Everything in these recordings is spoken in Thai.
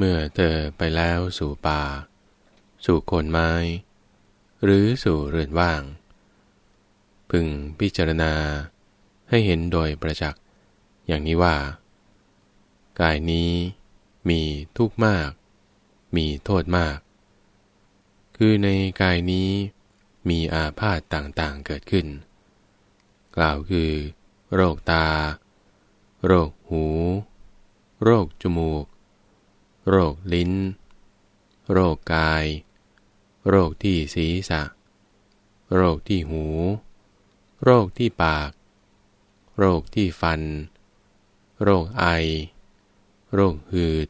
เมื่อเธอไปแล้วสู่ป่า สู่โคนไม้ หรือสู่เรือนว่าง พึงพิจารณาให้เห็นโดยประจักษ์อย่างนี้ว่า กายนี้มีทุกข์มาก มีโทษมาก คือในกายนี้มีอาพาธต่างๆเกิดขึ้น กล่าวคือ โรคตา โรคหู โรคจมูก โรคลิ้น โรคกาย โรคที่ศีรษะ โรคที่หู โรคที่ปาก โรคที่ฟัน โรคไอ โรคหืด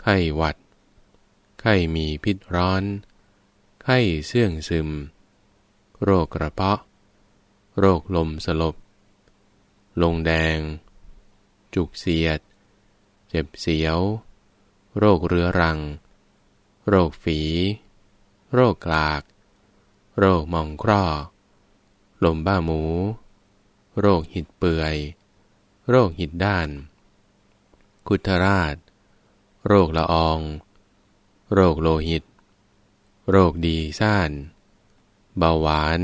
ไข้หวัด ไข้มีพิษร้อน ไข้เสื่องซึม โรคกระเพาะ โรคลมสลบ ลงแดง จุกเสียด เจ็บเสียว โรคเรื้อรัง โรคฝี โรคกลาก โรคมองคร่อลมบ้าหมู โรคหิดเปื่อย โรคหิดด้านกุทราช โรคละออง โรคโลหิต โรคดีซ่าน เบาหวาน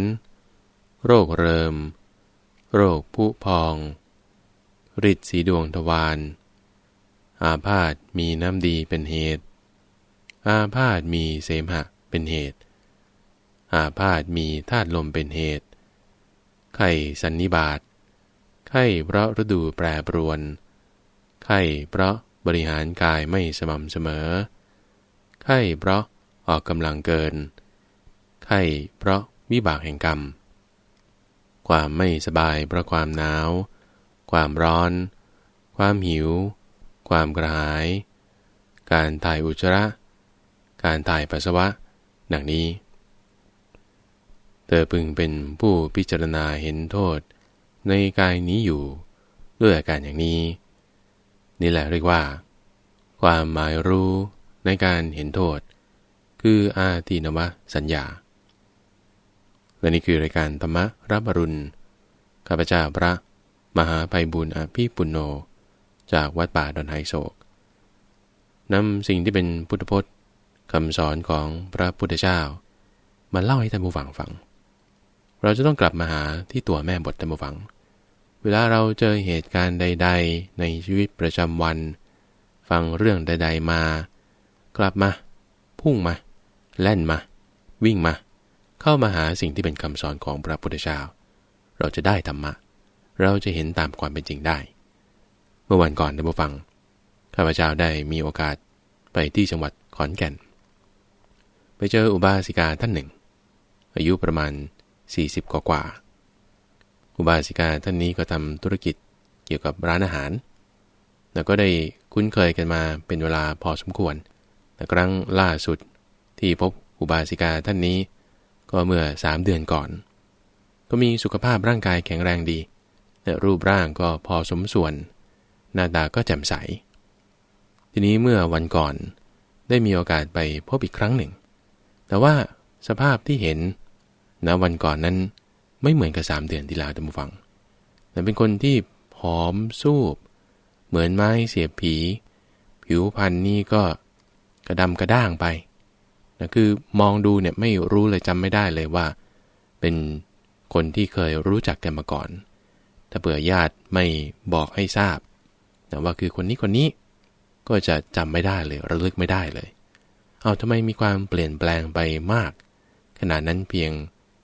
โรคเริม โรคผู้พองริดสีดวงทวาร อาพาธมีน้ำดีเป็นเหตุ อาพาธมีเสมหะเป็นเหตุ อาพาธมีธาตุลมเป็นเหตุ ไข้สันนิบาต ไข้เพราะฤดูแปรปรวน ไข้เพราะบริหารกายไม่สม่ำเสมอ ไข้เพราะออกกำลังเกิน ไข้เพราะวิบากแห่งกรรม ความไม่สบายเพราะความหนาว ความร้อน ความหิว ความกระหาย การถ่ายอุจจาระ การถ่ายปัสสาวะ ดังนี้ เธอพึงเป็นผู้พิจารณาเห็นโทษในกายนี้อยู่ด้วยอาการอย่างนี้ นี่แหละเรียกว่า ความหมายรู้ในการเห็นโทษ คืออาทีนวะสัญญา และนี่คือรายการธรรมรับรุณข้าพเจ้าพระ มหาภัยบุญอภิปุโน จากวัดป่าดอนไฮโศกนำสิ่งที่เป็นพุทธพจน์คำสอนของพระพุทธเจ้า มาเล่าให้ท่านผู้ฟังฟัง เราจะต้องกลับมาหาที่ตัวแม่บทท่านผู้ฟัง เวลาเราเจอเหตุการณ์ใด ๆ ในชีวิตประจำวัน ฟังเรื่องใด ๆ มา กลับมา พุ่งมา แล่นมา วิ่งมา เข้ามาหาสิ่งที่เป็นคำสอนของพระพุทธเจ้า เราจะได้ธรรมะ เราจะเห็นตามความเป็นจริงได้ มื่อวันก่อนในบุฟังข้าพเจ้าได้มีโอกาสไปที่จังหวัดขอนแก่น ไปเจออุบาสิกาท่านหนึ่ง อายุประมาณ 40 กว่ากว่าอุบาสิกาท่านนี้ก็ทำธุรกิจเกี่ยวกับร้านอาหาร แล้วก็ได้คุ้นเคยกันมาเป็นเวลาพอสมควร แต่ครั้งล่าสุดที่พบอุบาสิกาท่านนี้ ก็เมื่อสามเดือนก่อน ก็มีสุขภาพร่างกายแข็งแรงดีและรูปร่างก็พอสมส่วน หน้าตาก็แจ่มใส ทีนี้เมื่อวันก่อนได้มีโอกาสไปพบอีกครั้งหนึ่ง แต่ว่าสภาพที่เห็นณวันก่อนนั้นไม่เหมือนกับสามเดือนที่แล้วท่านผู้ฟัง แต่เป็นคนที่ผอมสูบ เหมือนไม้เสียบผี ผิวพรรณนี่ก็กระดำกระด้างไปนะคือมองดูเนี่ยไม่รู้เลยจำไม่ได้เลยว่า เป็นคนที่เคยรู้จักกันมาก่อน ถ้าเผื่อญาติไม่บอกให้ทราบ นะว่าคือคนนี้คนนี้ ก็จะจำไม่ได้เลยระลึกไม่ได้เลย เอาทำไมมีความเปลี่ยนแปลงไปมาก ขนาดนั้นเพียง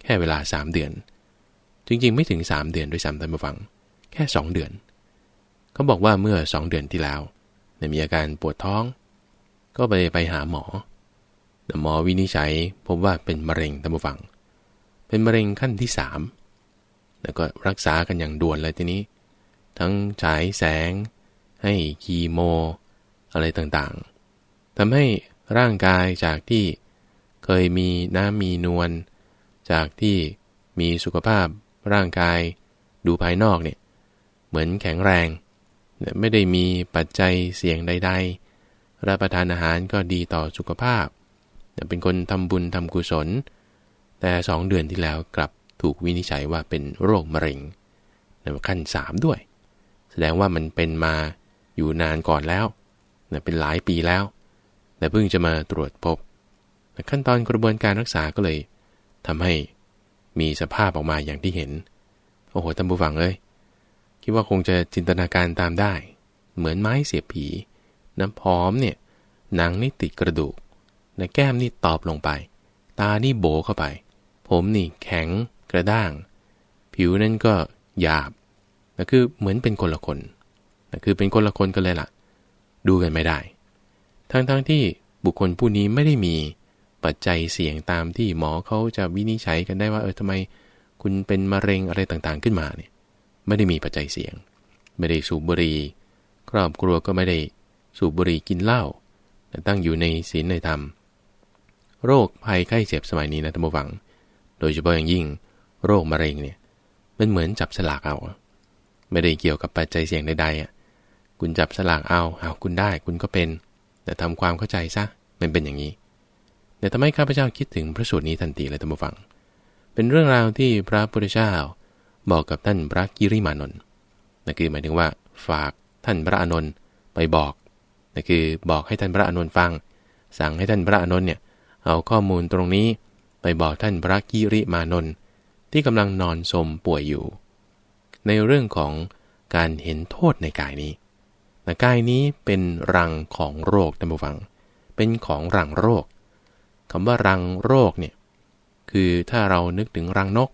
แค่เวลา 3 เดือน จริงๆ ไม่ถึง 3 เดือนด้วยซ้ำท่านผู้ฟัง แค่ 2 เดือน เขาบอกว่าเมื่อ 2 เดือนที่แล้วมีอาการปวดท้อง ก็ไปไปหาหมอหมอวินิจฉัยพบว่าเป็นมะเร็งตัมฟัง เป็นมะเร็งขั้นที่สามแล้วก็รักษากันอย่างด่วนเลยทีนี้ ทั้งฉายแสง ให้คีโม อะไรต่างๆทำให้ร่างกายจากที่เคยมีน้ำมีนวลจากที่มีสุขภาพร่างกายดูภายนอกเนี่ยเหมือนแข็งแรง ไม่ได้มีปัจจัยเสี่ยงใด ๆ รับประทานอาหารก็ดีต่อสุขภาพ เป็นคนทำบุญทำกุศล แต่สองเดือนที่แล้วกลับถูกวินิจฉัยว่าเป็นโรคมะเร็งในขั้นสามด้วย แสดงว่ามันเป็นมา อยู่นานก่อนแล้วนะเป็นหลายปีแล้วแต่เพิ่งจะมาตรวจพบนะขั้นตอนกระบวนการรักษาก็เลยทำให้มีสภาพออกมาอย่างที่เห็น โอ้โหท่านผู้ฟังเอ้ยคิดว่าคงจะจินตนาการตามได้ เหมือนไม้เสียบผี น้ำพร้อมเนี่ยหนังนี่ติดกระดูกนแก้มนี่ตอบลงไป ตานี่โบเข้าไป ผมนี่แข็งกระด้าง ผิวนั่นก็หยาบนะคือเหมือนเป็นคนละคน คือเป็นคนละคนกันเลยล่ะ ดูกันไม่ได้ ทั้งๆทที่บุคคลผู้นี้ไม่ได้มีปัจจัยเสี่ยงตามที่หมอเขาจะวินิจฉัยกันได้ว่า เออทำไม คุณเป็นมะเร็งอะไรต่างๆขึ้นมาเนี่ย ไม่ได้มีปัจจัยเสี่ยง ไม่ได้สูบบุหรี่ครอบครัวก็ไม่ได้สูบบุหรี่กินเหล้าแต่ตั้งอยู่ในศีลในธรรม โรคภัยไข้เจ็บสมัยนี้นะท่านผู้ฟัง โดยเฉพาะอย่างยิ่ง โรคมะเร็งเนี่ยมันเหมือนจับสลากเอา ไม่ได้เกี่ยวกับปัจจัยเสี่ยงใดๆอะ คุณจับสลากเอาเอาคุณได้ คุณก็เป็น แต่ทำความเข้าใจซะมันเป็นอย่างนี้ แต่ทำให้ข้าพเจ้าคิดถึงพระสูตรนี้ทันทีเลยท่านผู้ฟัง เป็นเรื่องราวที่พระพุทธเจ้าบอกกับท่านพระกิริมานนท์นั่นคือหมายถึงว่า ฝากท่านพระอานนท์ไปบอกนั่นคือบอกให้ท่านพระอานนท์ฟัง สั่งให้ท่านพระอานนท์เนี่ยเอาข้อมูลตรงนี้ไปบอกท่านพระกิริมานนท์ที่กำลังนอนสมป่วยอยู่ ในเรื่องของการเห็นโทษในกายนี้ แต่กายนี้เป็นรังของโรคท่านผู้ฟัง เป็นของรังโรคคำว่ารังโรคเนี่ยคือถ้าเรานึกถึงรังนก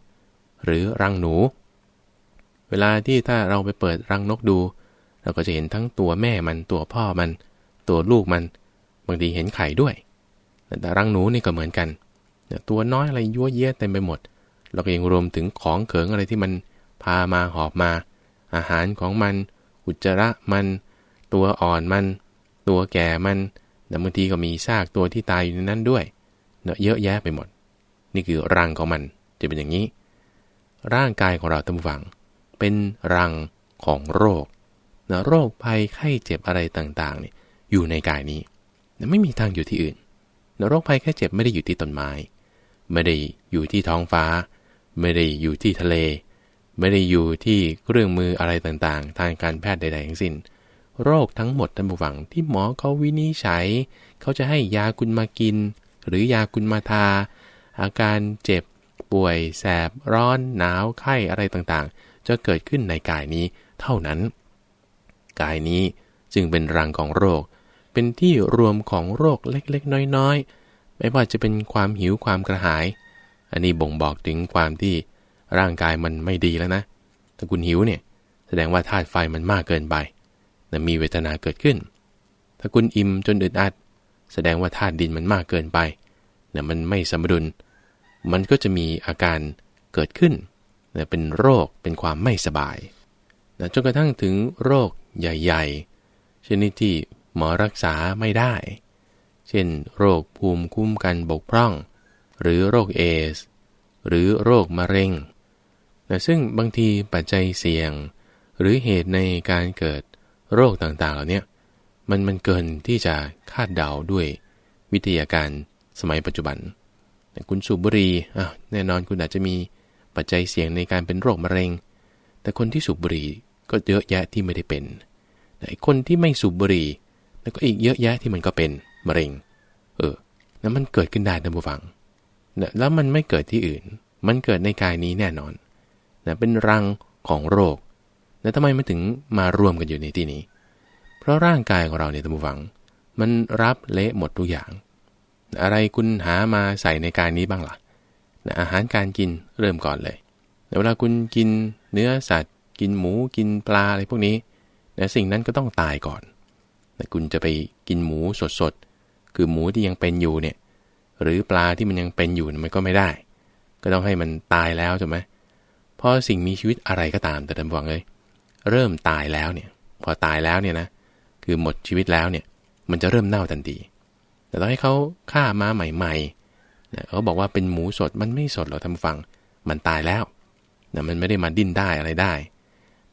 หรือรังหนู เวลาที่ถ้าเราไปเปิดรังนกดู เราก็จะเห็นทั้งตัวแม่มันตัวพ่อมัน ตัวลูกมันบางทีเห็นไข่ด้วยแต่รังหนูนี่ก็เหมือนกัน ตัวน้อยอะไรยั่วเยะเต็มไปหมด เราก็ยังรวมถึงของเขิงอะไรที่มันพามาหอบมา อาหารของมัน อุจจาระมัน ตัวอ่อนมัน ตัวแก่มันแต่บางทีก็มีซากตัวที่ตายอยู่ในนั้นด้วยเนาะเยอะแยะไปหมด นี่คือรังของมันจะเป็นอย่างนี้ ร่างกายของเราตั้งฝัง เป็นรังของโรคเนะโรคภัยไข้เจ็บอะไรต่างๆเนี่ยอยู่ในกายนี้นะไม่มีทางอยู่ที่อื่นนะโรคภัยไข้เจ็บไม่ได้อยู่ที่ต้นไม้ ไม่ได้อยู่ที่ท้องฟ้า ไม่ได้อยู่ที่ทะเล ไม่ได้อยู่ที่เครื่องมืออะไรต่างๆ ทางการแพทย์ใดๆทั้งสิ้น โรคทั้งหมดท่านผู้ฟังที่หมอเขาวินิจฉัย เขาจะให้ยาคุณมากิน หรือยากุณมาทา อาการเจ็บ ป่วย แสบ ร้อน หนาว ไข้อะไรต่างๆ จะเกิดขึ้นในกายนี้เท่านั้น กายนี้จึงเป็นรังของโรค เป็นที่รวมของโรคเล็กๆ น้อยๆ ไม่ว่าจะเป็นความหิวความกระหาย อันนี้บ่งบอกถึงความที่ร่างกายมันไม่ดีแล้วนะ ถ้าคุณหิวเนี่ย แสดงว่าธาตุไฟมันมากเกินไป นะมีเวทนาเกิดขึ้น ถ้าคุณอิ่มจนอึดอัด แสดงว่าธาตุดินมันมากเกินไปนี่มันไม่สมดุล มันก็จะมีอาการเกิดขึ้นเนี่ยเป็นโรคเป็นความไม่สบายนะจนกระทั่งถึงโรคใหญ่ๆชนิดที่หมอรักษาไม่ได้ เช่น โรคภูมิคุ้มกันบกพร่อง หรือโรคเอส หรือโรคมะเร็งนะซึ่งบางทีปัจจัยเสี่ยง หรือเหตุในการเกิด โรคต่างๆเหล่านี้มันมันเกินที่จะคาดเดาด้วยวิทยาการสมัยปัจจุบัน คุณสูบบุหรี่แน่นอนคุณอาจจะมีปัจจัยเสี่ยงในการเป็นโรคมะเร็ง แต่คนที่สูบบุหรี่ก็เยอะแยะที่ไม่ได้เป็นแต่คนที่ไม่สูบบุหรี่แล้วก็อีกเยอะแยะที่มันก็เป็นมะเร็ง เออแล้วมันเกิดขึ้นได้นะผู้ฟังแล้วมันไม่เกิดที่อื่น มันเกิดในกายนี้แน่นอนนะเป็นรังของโรค แล้วทำไมมันถึงมารวมกันอยู่ในที่นี้ เพราะร่างกายของเราเนี่ยท่านผู้ฟัง มันรับเละหมดทุกอย่าง อะไรคุณหามาใส่ในกายนี้บ้างละ่ะอาหารการกินเริ่มก่อนเลยเวลาคุณกินเนื้อสัตว์ กินหมูกินปลาอะไรพวกนี้นะสิ่งนั้นก็ต้องตายก่อนคุณจะไปกินหมูสดๆ คือหมูที่ยังเป็นอยู่เนี่ย หรือปลาที่มันยังเป็นอยู่มันก็ไม่ได้ ก็ต้องให้มันตายแล้วถูกไหมพราะสิ่งมีชีวิตอะไรก็ตามแต่ท่านฟังเลย เริ่มตายแล้วเนี่ย พอตายแล้วเนี่ยนะ คือหมดชีวิตแล้วเนี่ยมันจะเริ่มเน่าทันที แต่ต้องให้เขาฆ่ามาใหม่ๆเนี่ยเขาบอกว่าเป็นหมูสดมันไม่สดหรอกท่านฟัง มันตายแล้วนะมันไม่ได้มาดิ้นได้อะไรได้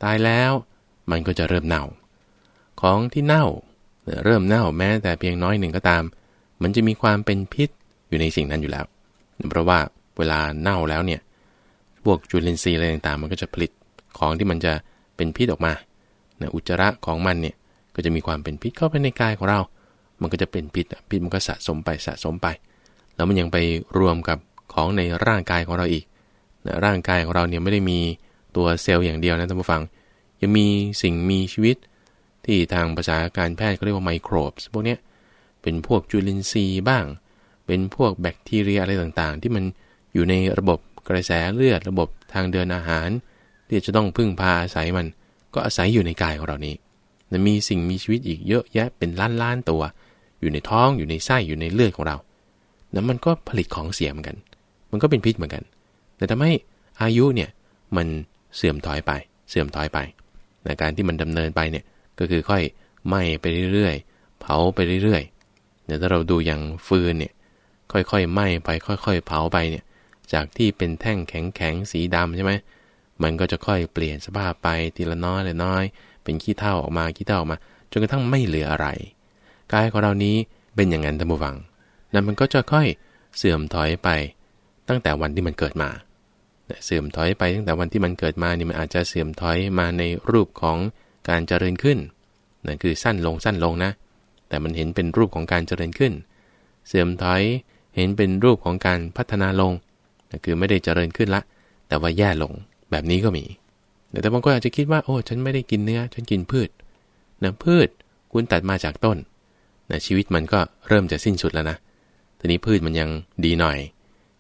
ตายแล้วมันก็จะเริ่มเน่า ของที่เน่าเริ่มเน่าแม้แต่เพียงน้อยหนึ่งก็ตาม มันจะมีความเป็นพิษอยู่ในสิ่งนั้นอยู่แล้ว เพราะว่าเวลาเน่าแล้วเนี่ยพวกจุลินทรีย์อะไรต่างๆ มันก็จะผลิตของที่มันจะเป็นพิษออกมาอุจจาระของมันเนี่ย ก็จะมีความเป็นพิษเข้าไปในกายของเรา มันก็จะเป็นพิษพิษมันก็สะสมไปสะสมไป แล้วมันยังไปรวมกับของในร่างกายของเราอีกนะร่างกายของเราเนี่ยไม่ได้มีตัวเซลล์อย่างเดียวนะท่านผู้ฟัง ยังมีสิ่งมีชีวิต ที่ทางภาษาการแพทย์เขาเรียกว่าไมโครบพวกนี้เป็นพวกจุลินทรีย์บ้าง เป็นพวกแบคทีเรียอะไรต่างๆ ที่มันอยู่ในระบบกระแสเลือดระบบทางเดินอาหาร ที่จะต้องพึ่งพาอาศัยมัน ก็อาศัยอยู่ในกายของเรานี้ นะมีสิ่งมีชีวิตอีกเยอะแยะเป็นล้านล้านตัว อยู่ในท้องอยู่ในไส้อยู่ในเลือดของเรานะมันก็ผลิตของเสียเหมือนกัน มันก็เป็นพิษเหมือนกัน แต่ทำให้อายุเนี่ยมันเสื่อมถอยไป เสื่อมถอยไปในการที่มันดำเนินไปเนี่ยก็คือค่อยไหม้ไปเรื่อยๆ เผาไปเรื่อยๆเนี่ยถ้าเราดูอย่างฟืนเนี่ยค่อยๆไหม้ไปค่อย ๆ เผาไปเนี่ยจากที่เป็นแท่งแข็งๆสีดำใช่ไหมมันก็จะค่อยเปลี่ยนสภาพไปทีละน้อยละน้อย เป็นขี้เถ้าออกมาขี้เถ้าออกมา จนกระทั่งไม่เหลืออะไร กายของเรานี้เป็นอย่างนั้นท่านผู้ฟังนั้นมันก็จะค่อยเสื่อมถอยไป ตั้งแต่วันที่มันเกิดมา เสื่อมถอยไปตั้งแต่วันที่มันเกิดมานี่มันอาจจะเสื่อมถอยมาในรูปของการเจริญขึ้นนั่นคือสั้นลงสั้นลงนะ แต่มันเห็นเป็นรูปของการเจริญขึ้น เสื่อมถอยเห็นเป็นรูปของการพัฒนาลงนั่นคือไม่ได้เจริญขึ้นละ แต่ว่าแย่ลงแบบนี้ก็มี แต่บางคนอาจจะคิดว่าโอ้ฉันไม่ได้กินเนื้อ ฉันกินพืชนะพืชคุณตัดมาจากต้นนะชีวิตมันก็เริ่มจะสิ้นสุดแล้วนะทีนี้พืชมันยังดีหน่อย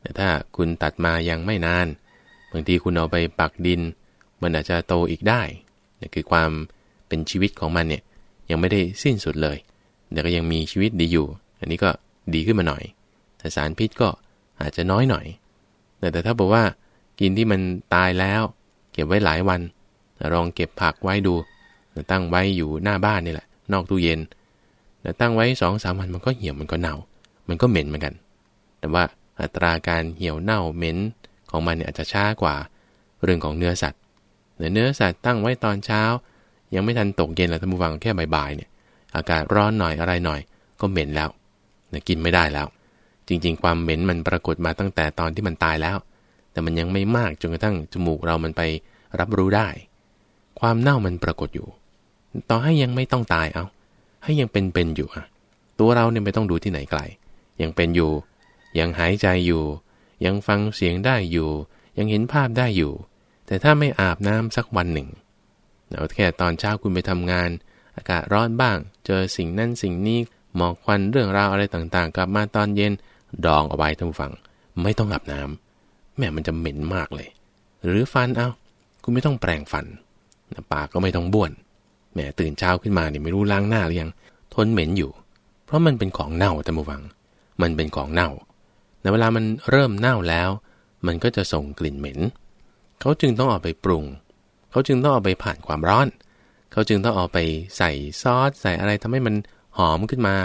แต่ถ้าคุณตัดมายังไม่นานบางทีคุณเอาไปปักดิน มันอาจจะโตอีกได้นี่คือความเป็นชีวิตของมันเนี่ยยังไม่ได้สิ้นสุดเลย แต่ก็ยังมีชีวิตดีอยู่ อันนี้ก็ดีขึ้นมาหน่อย แต่สารพิษก็อาจจะน้อยหน่อย แต่ถ้าบอกว่ากินที่มันตายแล้ว ก็บไว้หลายวันลองเก็บผักไว้ดู ตั้งไว้อยู่หน้าบ้านนี่แหละ นอกตู้เย็นแต่ตั้งไว้สองสามวันมันก็เหี่ยวมันก็เน่า มันก็เหม็นเหมือนกัน แต่ว่าอัตราการเหี่ยวเน่าเหม็นของมันเนี่ยอาจจะช้ากว่าเรื่องของเนื้อสัตว์เนื้อสัตว์ตั้งไว้ตอนเช้า ยังไม่ทันตกเย็นแล้วท่านผู้ฟังแค่บ่ายๆเนี่ยอากาศร้อนหน่อยอะไรหน่อย ก็เหม็นแล้วเนี่ยกินไม่ได้แล้ว จริงๆ ความเหม็นมันปรากฏมาตั้งแต่ตอนที่มันตายแล้ว แต่มันยังไม่มากจนกระทั่งจมูกเรามันไป รับรู้ได้ ความเน่ามันปรากฏอยู่ ต่อให้ยังไม่ต้องตายเอา ให้ยังเป็นๆอยู่อะตัวเราเนี่ยไม่ต้องดูที่ไหนไกล ยังเป็นอยู่ ยังหายใจอยู่ ยังฟังเสียงได้อยู่ ยังเห็นภาพได้อยู่ แต่ถ้าไม่อาบน้ำสักวันหนึ่งเอาแค่ตอนเช้าคุณไปทำงาน อากาศร้อนบ้าง เจอสิ่งนั้นสิ่งนี้หมอกควันเรื่องราวอะไรต่างๆ กลับมาตอนเย็นดองเอาไว้ท่านฟัง ไม่ต้องอาบน้ำแม่มันจะเหม็นมากเลย หรือฟันเอา คุณไม่ต้องแปรงฟันปากก็ไม่ต้องบ้วนแหมตื่นเช้าขึ้นมาเนี่ยไม่รู้ล้างหน้าหรือยังทนเหม็นอยู่ เพราะมันเป็นของเน่าท่านผู้ฟัง มันเป็นของเน่าในเวลามันเริ่มเน่าแล้ว มันก็จะส่งกลิ่นเหม็น เขาจึงต้องเอาไปปรุง เขาจึงต้องเอาไปผ่านความร้อน เขาจึงต้องเอาไปใส่ซอส ใส่อะไรทำให้มันหอมขึ้นมา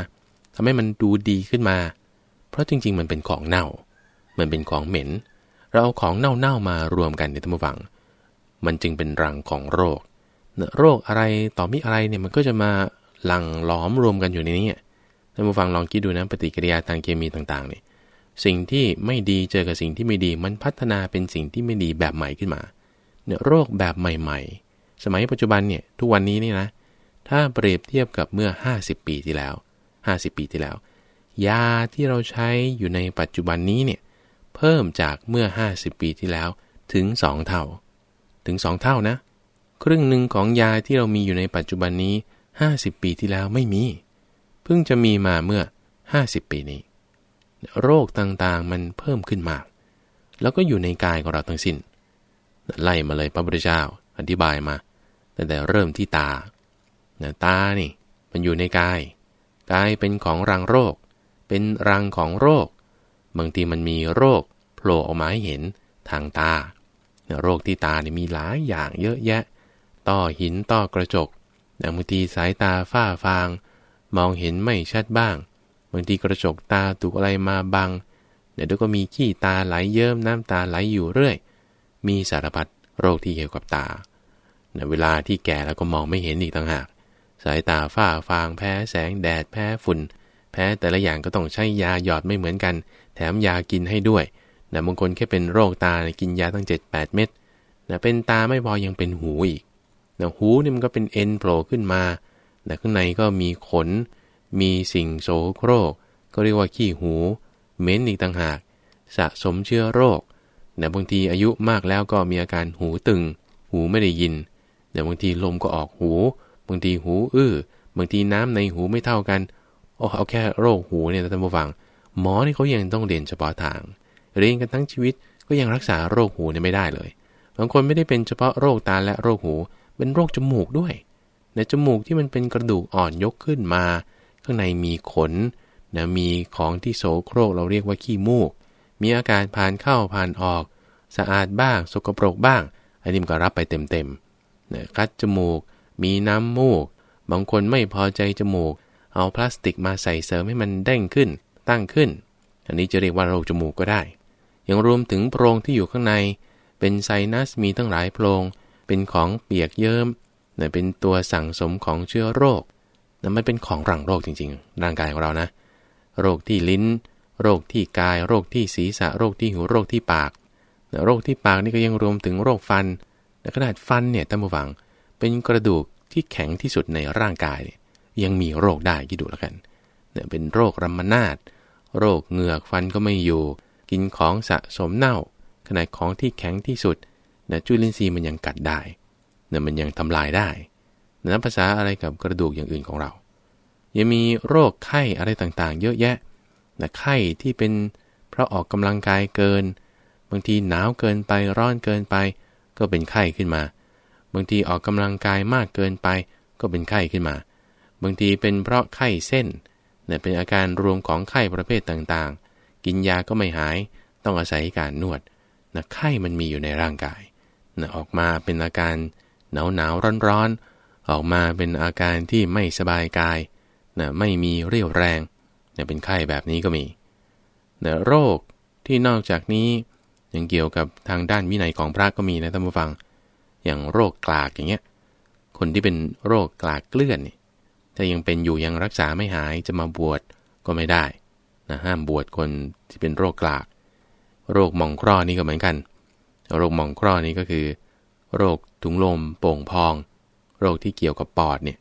ทำให้มันดูดีขึ้นมา เพราะจริง ๆ มันเป็นของเน่า มันเป็นของเหม็น เราเอาของเน่าๆมารวมกันในธรรมวัง มันจึงเป็นรังของโรค โรคอะไรต่อมีอะไรเนี่ยมันก็จะมาหลังหลอมรวมกันอยู่ในนี้ท่านผู้ฟังลองคิดดูนะปฏิกิริยาทางเคมีต่างๆเนี่ยสิ่งที่ไม่ดีเจอกับสิ่งที่ไม่ดี มันพัฒนาเป็นสิ่งที่ไม่ดีแบบใหม่ขึ้นมาเนี่ยโรคแบบใหม่ ๆ สมัยปัจจุบันเนี่ยทุกวันนี้นี่นะ ถ้าเปรียบเทียบกับเมื่อ 50 ปีที่แล้ว 50 ปีที่แล้ว ยาที่เราใช้อยู่ในปัจจุบันนี้เนี่ยเพิ่มจากเมื่อ 50 ปีที่แล้วถึง 2 เท่า ถึง 2 เท่านะ ครึ่งหนึ่งของยาที่เรามีอยู่ในปัจจุบันนี้ 50 ปีที่แล้วไม่มี เพิ่งจะมีมาเมื่อ 50 ปีนี้ โรคต่างๆมันเพิ่มขึ้นมาก แล้วก็อยู่ในกายของเราทั้งสิน้น ไล่มาเลยพระพุทธเจ้าอธิบายมาตั้งแต่เริ่มที่ตาตานี่มันอยู่ในกาย กายเป็นของรังโรค เป็นรังของโรค บางทีมันมีโรคโผล่ออกมาให้เห็นทางตา โรคที่ตาเนี่ยมีหลายอย่างเยอะแยะ ต้อหินต้อกระจกบางทีสายตาฝ้าฟาง มองเห็นไม่ชัดบ้าง บางทีกระจกตาถูกอะไรมาบัง เดี๋ยวก็มีขี้ตาไหลเยิ้มน้ำตาไหลอยู่เรื่อย มีสารพัดโรคที่เกี่ยวกับตาในเวลาที่แก่แล้วก็มองไม่เห็นอีกต่างหาก สายตาฝ้าฟางแพ้แสงแดดแพ้ฝุ่น แพ้แต่ละอย่างก็ต้องใช้ยาหยอดไม่เหมือนกัน แถมยากินให้ด้วย นะบางคนแค่เป็นโรคตากินยาตั้ง 7-8 เม็ดนะเป็นตาไม่พอยังเป็นหูอีกนะหูนี่มันก็เป็นเอ็นโผล่ขึ้นมาแต่ข้างในก็มีขน มีสิ่งโสโครก ก็เรียกว่าขี้หูเม้นอีกต่างหาก สะสมเชื้อโรคแต่บางทีอายุมากแล้วก็มีอาการหูตึง หูไม่ได้ยินแต่บางทีลมก็ออกหู บางทีหูอื้อบางทีน้ำในหูไม่เท่ากันโอ้เอาแค่โรคหูเนี่ยท่านผู้ฟัง หมอนี่เขายังต้องเรียนเฉพาะทาง เรียนกันทั้งชีวิตก็ยังรักษาโรคหูเนี่ยไม่ได้เลย บางคนไม่ได้เป็นเฉพาะโรคตาและโรคหู เป็นโรคจมูกด้วย ในจมูกที่มันเป็นกระดูกอ่อนยกขึ้นมา ข้างในมีขนนะมีของที่โสโครกเราเรียกว่าขี้มูก มีอากาศผ่านเข้าผ่านออก สะอาดบ้าง สกปรกบ้าง อันนี้มันก็รับไปเต็มๆนะคัดจมูก มีน้ำมูก บางคนไม่พอใจจมูก เอาพลาสติกมาใส่เสริมให้มันเด้งขึ้น ตั้งขึ้น อันนี้จะเรียกว่าโรคจมูกก็ได้ ยังรวมถึงโพรงที่อยู่ข้างใน เป็นไซนัสมีตั้งหลายโพรง เป็นของเปียกเยิ้มเนี่ยเป็นตัวสั่งสมของเชื้อโรคนะมันเป็นของรังโรคจริงๆ ร่างกายของเรานะ โรคที่ลิ้น โรคที่กาย โรคที่ศีรษะ โรคที่หู โรคที่ปากนะโรคที่ปากนี่ก็ยังรวมถึงโรคฟันขนาดฟันเนี่ยท่านผู้ฟัง เป็นกระดูกที่แข็งที่สุดในร่างกาย ยังมีโรคได้คิดดูแล้วกันเนี่ยเป็นโรครัมนาดโรคเหงือกฟันก็ไม่อยู่ กินของสะสมเน่า ขนาดของที่แข็งที่สุดนะจุลินทรีย์มันยังกัดได้นี่ยมันยังทำลายได้นับภาษาอะไรกับกระดูกอย่างอื่นของเรา ยังมีโรคไข้อะไรต่างๆ เยอะแยะนะไข้ที่เป็นเพราะออกกำลังกายเกิน บางทีหนาวเกินไปร้อนเกินไป ก็เป็นไข้ขึ้นมา บางทีออกกำลังกายมากเกินไป ก็เป็นไข้ขึ้นมา บางทีเป็นเพราะไข้เส้นเนี่ยเป็นอาการรวมของไข้ประเภทต่างๆ กินยาก็ไม่หาย ต้องอาศัยการนวดนะไข้มันมีอยู่ในร่างกายนะออกมาเป็นอาการหนาวหนาวร้อนร้อนออกมาเป็นอาการที่ไม่สบายกายนะไม่มีเรี่ยวแรงนะเป็นไข้แบบนี้ก็มีนะโรคที่นอกจากนี้ยังเกี่ยวกับทางด้านวินัยของพระก็มีนะท่านผู้ฟัง อย่างโรคกลากอย่างเงี้ย คนที่เป็นโรคกลากเกลื่อนนี่ถ้ายังเป็นอยู่ยังรักษาไม่หายจะมาบวชก็ไม่ได้ นะห้ามบวชคนที่เป็นโรคกลาก โรคมองครอนี่ก็เหมือนกัน โรคมองครอนี่ก็คือ โรคถุงลมโป่งพอง โรคที่เกี่ยวกับปอดเนี่ย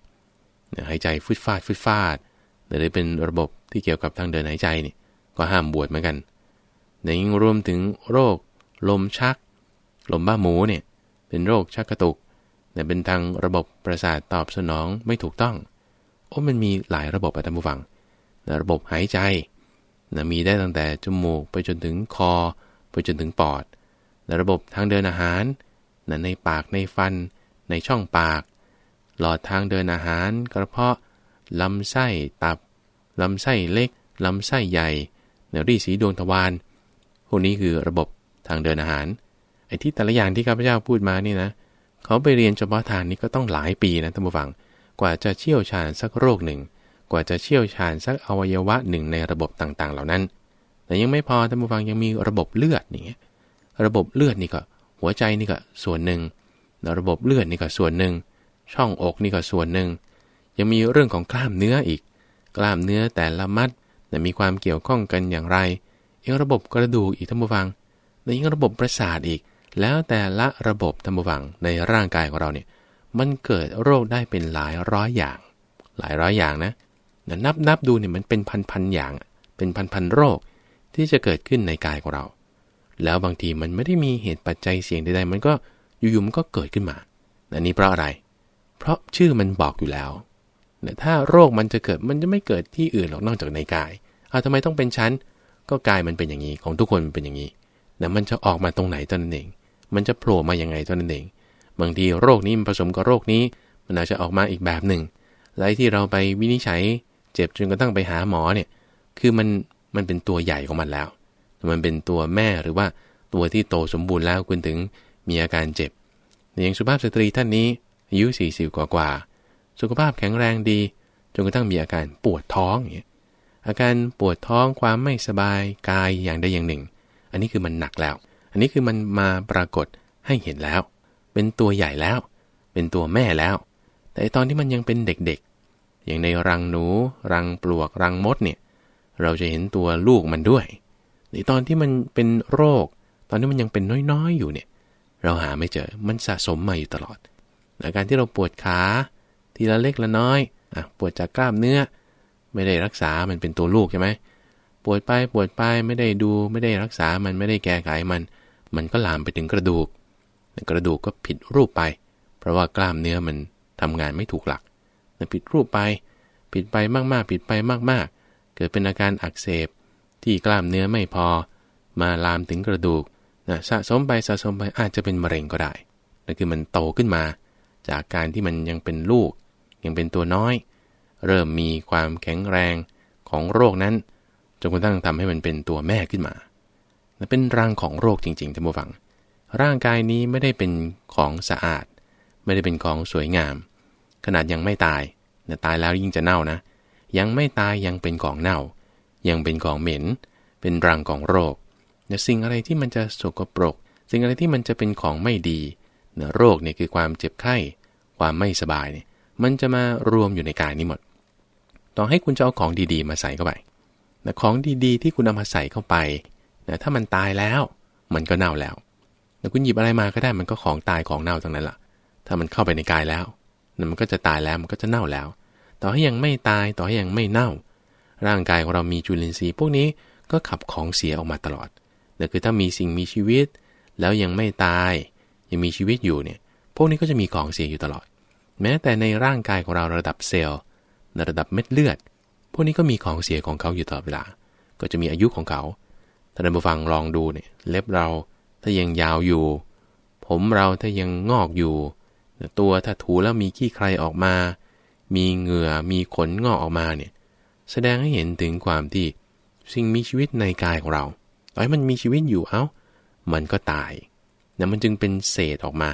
หายใจฟุดฟาดฟุดฟาดหรือเป็นระบบที่เกี่ยวกับทางเดินหายใจนี่ก็ห้ามบวชเหมือนกันในยังรวมถึงโรค ลมชัก ลมบ้าหมูเนี่ยเป็นโรคชักกระตุกเนี่ยเป็นทางระบบประสาทตอบสนองไม่ถูกต้อง โอ้มันมีหลายระบบอะท่านผู้ฟัง ระบบหายใจ นะมีได้ตั้งแต่จมูกไปจนถึงคอ ไปจนถึงปอดนะระบบทางเดินอาหารนะในปากในฟัน ในช่องปาก หลอดทางเดินอาหาร กระเพาะลำไส้ตับลำไส้เล็กลำไส้ใหญ่เนรีสีดวงทวารพวกนี้คือระบบทางเดินอาหารไอ้ที่แต่ละอย่างที่ข้าพเจ้าพูดมานี่นะเขาไปเรียนเฉพาะทางนี้ก็ต้องหลายปีนะท่านผู้ฟัง กว่าจะเชี่ยวชาญสักโรคหนึ่ง กว่าจะเชี่ยวชาญสักอวัยวะหนึ่งในระบบต่างๆ เหล่านั้น แต่ยังไม่พอท่านผู้ฟังยังมีระบบเลือดนี่ระบบเลือดนี่ก็ หัวใจนี่ก็ส่วนหนึ่ง ระบบเลือดนี่ก็ส่วนหนึ่ง ช่องอกนี่ก็ส่วนหนึ่ง ยังมีเรื่องของกล้ามเนื้ออีก กล้ามเนื้อแต่ละมัดแต่มีความเกี่ยวข้องกันอย่างไรยังระบบกระดูกอีกท่านผู้ฟังในยังระบบประสาทอีก แล้วแต่ละระบบท่านผู้ฟังในร่างกายของเราเนี่ยมันเกิดโรคได้เป็นหลายร้อยอย่าง หลายร้อยอย่างนะ นับนับดูเนี่ยมันเป็นพันพันอย่าง เป็นพันพันโรคที่จะเกิดขึ้นในกายของเรา แล้วบางทีมันไม่ได้มีเหตุปัจจัยเสี่ยงใดๆ มันก็อยู่ๆมันก็เกิดขึ้นมาอันนี้เพราะอะไร เพราะชื่อมันบอกอยู่แล้วเนี่ยถ้าโรคมันจะเกิดมันจะไม่เกิดที่อื่นหรอกนอกจากในกายเอาทำไมต้องเป็นชั้น ก็กายมันเป็นอย่างนี้ของทุกคนมันเป็นอย่างนี้แต่มันจะออกมาตรงไหนตอนนั้นเอง มันจะโผล่มาอย่างไงตอนนั้นเอง บางทีโรคนี้มันผสมกับโรคนี้ มันอาจจะออกมาอีกแบบหนึ่งแลที่เราไปวินิจฉัย เจ็บจนกระทั่งไปหาหมอเนี่ย คือมันมันเป็นตัวใหญ่ของมันแล้ว มันเป็นตัวแม่หรือว่าตัวที่โตสมบูรณ์แล้วคุณถึงมีอาการเจ็บ อย่างสุภาพสตรีท่านนี้อายุ40กว่ากว่า สุขภาพแข็งแรงดี จนกระทั่งมีอาการปวดท้องอย่างเงี้ย อาการปวดท้องความไม่สบายกายอย่างใดอย่างหนึ่ง อันนี้คือมันหนักแล้ว อันนี้คือมันมาปรากฏให้เห็นแล้ว เป็นตัวใหญ่แล้ว เป็นตัวแม่แล้ว แต่ตอนที่มันยังเป็นเด็ก อย่างในรังหนู รังปลวกรังมดเนี่ยเราจะเห็นตัวลูกมันด้วยในตอนที่มันเป็นโรค ตอนที่มันยังเป็นน้อยๆอยู่เนี่ย เราหาไม่เจอมันสะสมมาอยู่ตลอดอาการที่เราปวดขาทีละเล็กละน้อยอะปวดจากกล้ามเนื้อ ไม่ได้รักษามันเป็นตัวลูกใช่ไหมปวดไปปวดไปไม่ได้ดูไม่ได้รักษามันไม่ได้แก้ไขมัน มันก็ลามไปถึงกระดูกกระดูกก็ผิดรูปไป เพราะว่ากล้ามเนื้อมันทำงานไม่ถูกหลัก ผิดรูปไป ผิดไปมากๆ ผิดไปมากๆ เกิดเป็นอาการอักเสบ ที่กล้ามเนื้อไม่พอ มาลามถึงกระดูกนะสะสมไปสะสมไปอาจจะเป็นมะเร็งก็ได้นั่นคือมันโตขึ้นมา จากการที่มันยังเป็นลูก ยังเป็นตัวน้อย เริ่มมีความแข็งแรงของโรคนั้นจนกระทั่งทำให้มันเป็นตัวแม่ขึ้นมานั่นเป็นรังของโรคจริงๆท่านผู้ฟัง ร่างกายนี้ไม่ได้เป็นของสะอาด ไม่ได้เป็นของสวยงาม ขนาดยังไม่ตายแต่ตายแล้วยิ่งจะเน่านะ ยังไม่ตายยังเป็นของเน่า ยังเป็นของเหม็น เป็นรังของโรคแต่สิ่งอะไรที่มันจะสกปรก สิ่งอะไรที่มันจะเป็นของไม่ดีเนื้อโรคเนี่ยคือความเจ็บไข้ ความไม่สบายเนี่ยมันจะมารวมอยู่ในกายนี้หมด ต่อให้คุณจะเอาของดีๆ มาใส่เข้าไปแต่ของดีๆ ที่คุณเอามาใส่เข้าไปนะถ้ามันตายแล้ว มันก็เน่าแล้วแต่คุณหยิบอะไรมาก็ได้มันก็ของตายของเน่าทั้งนั้นละ่ะ ถ้ามันเข้าไปในกายแล้ว นมันก็จะตายแล้วมันก็จะเน่าแล้ว ต่อให้ยังไม่ตายต่อให้ยังไม่เน่า ร่างกายของเรามีจุลินทรีย์พวกนี้ก็ขับของเสียออกมาตลอดแต่คือถ้ามีสิ่งมีชีวิต แล้วยังไม่ตาย ยังมีชีวิตอยู่เนี่ย พวกนี้ก็จะมีของเสียอยู่ตลอด แม้แต่ในร่างกายของเราระดับเซลล์ในระดับเม็ดเลือด พวกนี้ก็มีของเสียของเขาอยู่ตลอดเวลา ก็จะมีอายุของเขาถ้าท่านผู้ฟังลองดูเนี่ยเล็บเราถ้ายังยาวอยู่ ผมเราถ้ายังงอกอยู่ ตัวถ้าถูแล้วมีขี้ใครออกมา มีเหงื่อมีขนงอกออกมาเนี่ยแสดงให้เห็นถึงความที่สิ่งมีชีวิตในกายของเราต่อให้มันมีชีวิตอยู่เอา้า มันก็ตายนะมันจึงเป็นเศษออกมา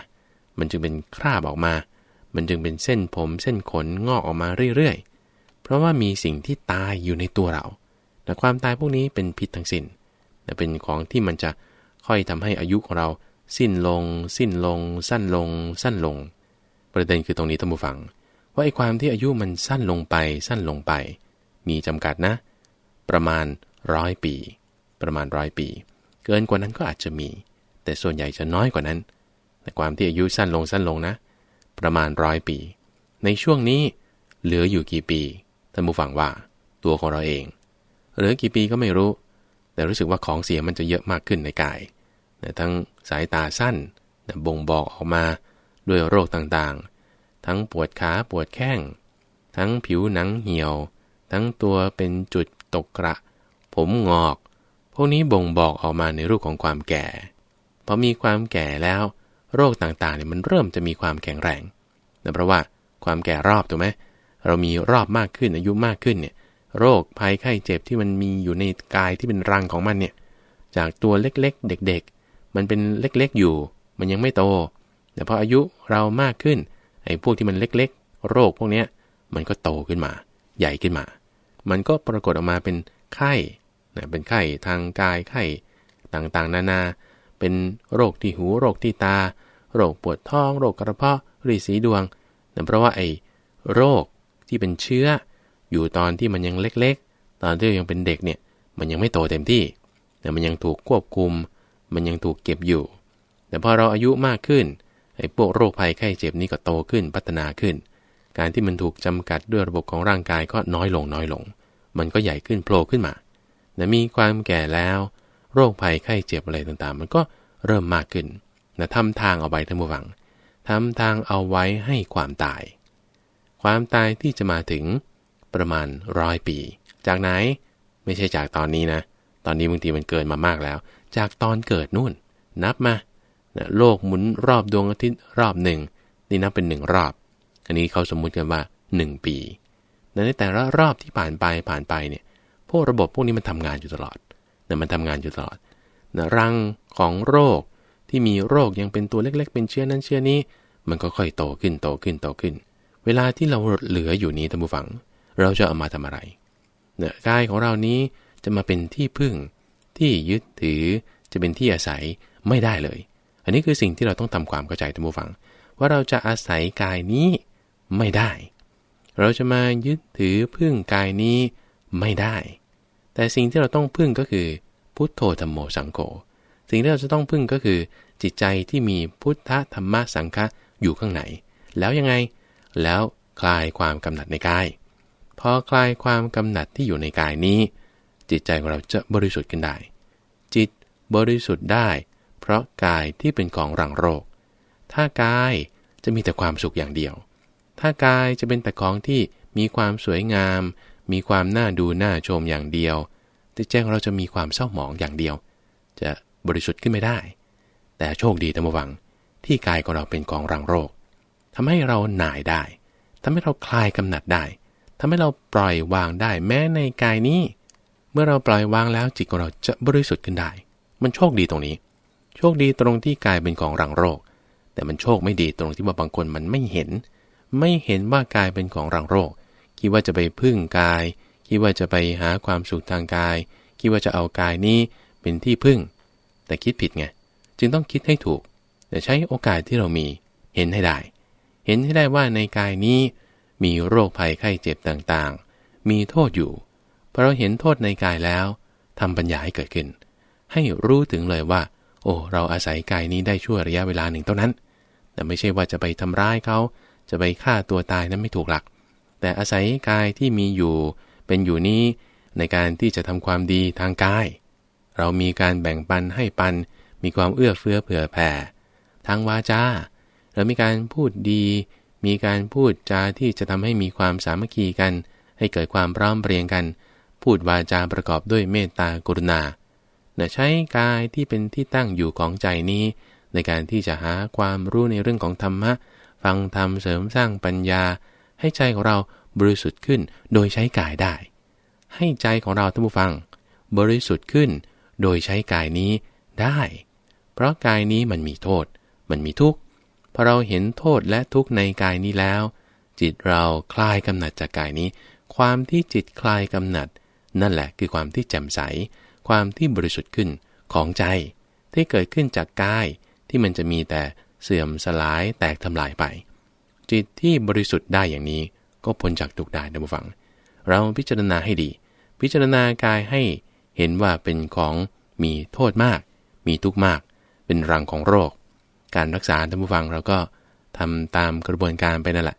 มันจึงเป็นคราบออกมา มันจึงเป็นเส้นผมเส้นขนงอกออกมาเรื่อยๆ เพราะว่ามีสิ่งที่ตายอยู่ในตัวเราแต่ความตายพวกนี้เป็นพิษทั้งสิน้นแต่เป็นของที่มันจะค่อยทำให้อายุของเราสิ้นลง สิ้นลง สั้นลง สั้นลง ประเด็นคือตรงนี้ท่านผู้ฟัง ว่าไอ้ความที่อายุมันสั้นลงไปสั้นลงไป มีจำกัดนะ ประมาณร้อยปี ประมาณร้อยปี เกินกว่านั้นก็อาจจะมี แต่ส่วนใหญ่จะน้อยกว่านั้น แต่ความที่อายุสั้นลงสั้นลงนะ ประมาณร้อยปี ในช่วงนี้เหลืออยู่กี่ปีท่านผู้ฟังว่า ตัวของเราเองเหลือกี่ปีก็ไม่รู้ แต่รู้สึกว่าของเสียมันจะเยอะมากขึ้นในกายทั้งสายตาสั้นบ่งบอกออกมา ด้วยโรคต่างๆ ทั้งปวดขาปวดแข้ง ทั้งผิวหนังเหี่ยว ทั้งตัวเป็นจุดตกกระ ผมงอก พวกนี้บ่งบอกออกมาในรูปของความแก่ พอมีความแก่แล้ว โรคต่างๆเนี่ยมันเริ่มจะมีความแข็งแรงนะเพราะว่าความแก่รอบถูกไหมเรามีรอบมากขึ้นอายุมากขึ้นเนี่ยโรคภัยไข้เจ็บที่มันมีอยู่ในกายที่เป็นรังของมันเนี่ยจากตัวเล็กๆ เด็กๆ มันเป็นเล็กๆอยู่ มันยังไม่โต แต่พออายุเรามากขึ้นไอ้พวกที่มันเล็กๆ โรคพวกนี้มันก็โตขึ้นมา ใหญ่ขึ้นมา มันก็ปรากฏออกมาเป็นไข้นะเป็นไข้ทางกายไข้ต่างๆ นานา เป็นโรคที่หูโรคที่ตา โรคปวดท้อง โรคกระเพาะรีสีดวงนะเพราะว่าไอ้โรคที่เป็นเชื้อ อยู่ตอนที่มันยังเล็กๆ ตอนที่ยังเป็นเด็กเนี่ยมันยังไม่โตเต็มที่แต่มันยังถูกควบคุม มันยังถูกเก็บอยู่ แต่พอเราอายุมากขึ้น ไอ้พวกโรคภัยไข้เจ็บนี้ก็โตขึ้นพัฒนาขึ้น การที่มันถูกจำกัดด้วยระบบของร่างกายก็น้อยลงน้อยลง มันก็ใหญ่ขึ้นโผล่ขึ้นมานะมีความแก่แล้ว โรคภัยไข้เจ็บอะไรต่างๆ มันก็เริ่มมากขึ้นนะทำทางเอาไว้ท่านผู้ฟังทำทางเอาไว้ให้ความตาย ความตายที่จะมาถึงประมาณร้อยปี จากไหนไม่ใช่จากตอนนี้นะ ตอนนี้บางทีมันเกินมามากแล้ว จากตอนเกิดนู่น นับมา นะโลกหมุนรอบดวงอาทิตย์รอบหนึ่ง นี่นับเป็นหนึ่งรอบ อันนี้เขาสมมุติกันว่า 1 ปีในแต่ละรอบที่ผ่านไปผ่านไปเนี่ยพวกระบบพวกนี้มันทำงานอยู่ตลอดนะมันทำงานอยู่ตลอดนะรังของโรคที่มีโรคยังเป็นตัวเล็กๆ เป็นเชื้อนั้นเชื้อนี้ มันก็ค่อยโตขึ้นโตขึ้นโตขึ้น เวลาที่เราเหลืออยู่นี้ท่านผู้ฟัง เราจะเอามาทำอะไรเนะกายของเรานี้จะมาเป็นที่พึ่ง ที่ยึดถือจะเป็นที่อาศัยไม่ได้เลย อันนี้คือสิ่งที่เราต้องทำความเข้าใจท่านผู้ฟัง ว่าเราจะอาศัยกายนี้ไม่ได้ เราจะมายึดถือพึ่งกายนี้ไม่ได้ แต่สิ่งที่เราต้องพึ่งก็คือ พุทโธธรรมโมสังโฆสิ่งที่เราจะต้องพึ่งก็คือ จิตใจที่มีพุทธธรรมะสังฆะอยู่ข้างในแล้วยังไงแล้วคลายความกำหนัดในกาย พอคลายความกำหนัดที่อยู่ในกายนี้ จิตใจของเราจะบริสุทธิ์ขึ้นได้ จิตบริสุทธิ์ได้ ราะกายที่เป็นของรังโรค ถ้ากายจะมีแต่ความสุขอย่างเดียว ถ้ากายจะเป็นแต่ของที่มีความสวยงาม มีความน่าดูน่าชมอย่างเดียวจิตใจของเราจะมีความเศร้าหมองอย่างเดียว จะบริสุทธิ์ขึ้นไม่ได้ แต่โชคดีธรรมวัง ที่กายของเราเป็นกองรังโรคทำให้เราหน่ายได้ทำให้เราคลายกำหนัดได้ทำให้เราปล่อยวางได้แม้ในกายนี้ เมื่อเราปล่อยวางแล้วจิตของเราจะบริสุทธิ์ขึ้นได้ มันโชคดีตรงนี้ โชคดีตรงที่กายเป็นของรังโรค แต่มันโชคไม่ดีตรงที่ว่าบางคนมันไม่เห็น ไม่เห็นว่ากายเป็นของรังโรค คิดว่าจะไปพึ่งกาย คิดว่าจะไปหาความสุขทางกาย คิดว่าจะเอากายนี้เป็นที่พึ่ง แต่คิดผิดไง จึงต้องคิดให้ถูก แต่ใช้โอกาสที่เรามี เห็นให้ได้ เห็นให้ได้ว่าในกายนี้มีโรคภัยไข้เจ็บต่างๆ มีโทษอยู่พอเราเห็นโทษในกายแล้วทำปัญญาให้เกิดขึ้น ให้รู้ถึงเลยว่า โอ้เราอาศัยกายนี้ได้ช่วระยะเวลาหนึ่งเท่านั้น แต่ไม่ใช่ว่าจะไปทำร้ายเขาจะไปฆ่าตัวตายนั้นไม่ถูกหลัก แต่อาศัยกายที่มีอยู่เป็นอยู่นี้ในการที่จะทำความดีทางกาย เรามีการแบ่งปันให้ปัน มีความเอื้อเฟื้อเผื่อแผ่ ทางวาจาเรามีการพูดดี มีการพูดจาที่จะทำให้มีความสามัคคีกัน ให้เกิดความพร้อมเพรียงกัน พูดวาจาประกอบด้วยเมตตากรุณา ใช้กายที่เป็นที่ตั้งอยู่ของใจนี้ ในการที่จะหาความรู้ในเรื่องของธรรมะ ฟังธรรมเสริมสร้างปัญญา ให้ใจของเราบริสุทธิ์ขึ้นโดยใช้กายได้ ให้ใจของเราท่านผู้ฟัง บริสุทธิ์ขึ้น โดยใช้กายนี้ได้ เพราะกายนี้มันมีโทษ มันมีทุกข์พอเราเห็นโทษและทุกข์ในกายนี้แล้ว จิตเราคลายกำหนัดจากกายนี้ ความที่จิตคลายกำหนัด นั่นแหละคือความที่แจ่มใส ความที่บริสุทธิ์ขึ้นของใจ ที่เกิดขึ้นจากกายที่มันจะมีแต่เสื่อมสลายแตกทำลายไป จิตที่บริสุทธิ์ได้อย่างนี้ ก็พ้นจากทุกข์ได้นะผู้ฟัง เราพิจารณาให้ดี พิจารณากายให้เห็นว่าเป็นของมีโทษมาก มีทุกข์มาก เป็นรังของโรค การรักษาท่านผู้ฟังเราก็ทำตามกระบวนการไปนั่นแหละ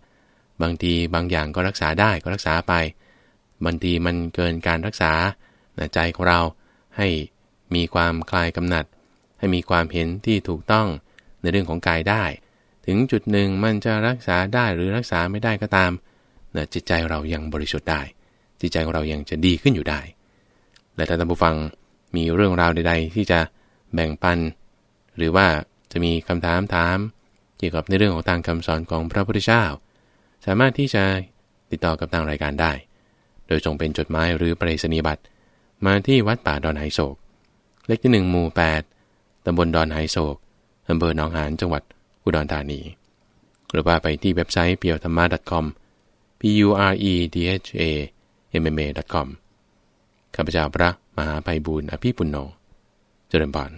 บางทีบางอย่างก็รักษาได้ก็รักษาไป บางทีมันเกินการรักษาใจของเรา ให้มีความคลายกำหนัด ให้มีความเห็นที่ถูกต้องในเรื่องของกายได้ ถึงจุดหนึ่งมันจะรักษาได้หรือรักษาไม่ได้ก็ตามนะจิตใจเรายังบริสุทธิ์ได้ จิตใจของเรายังจะดีขึ้นอยู่ได้ และถ้าท่านผู้ฟังมีเรื่องราวใด ๆ ที่จะแบ่งปัน หรือว่าจะมีคำถามถาม เกี่ยวกับในเรื่องของทางคำสอนของพระพุทธเจ้า สามารถที่จะติดต่อกับทางรายการได้ โดยส่งเป็นจดหมายหรือปริศนียบัตร มาที่วัดป่าดอนไหโศก เลขที่ 1 หมู่ 8ตำบลดอนไหโศกอำเภอหนองหานจังหวัดอุดรธานี หรือว่าไปที่เว็บไซต์เปียวธรรมะ .com p u r e d h a m m a com ข้าพเจ้าพระมหาไพบูรณ์อภิปุณโญเจริญบาน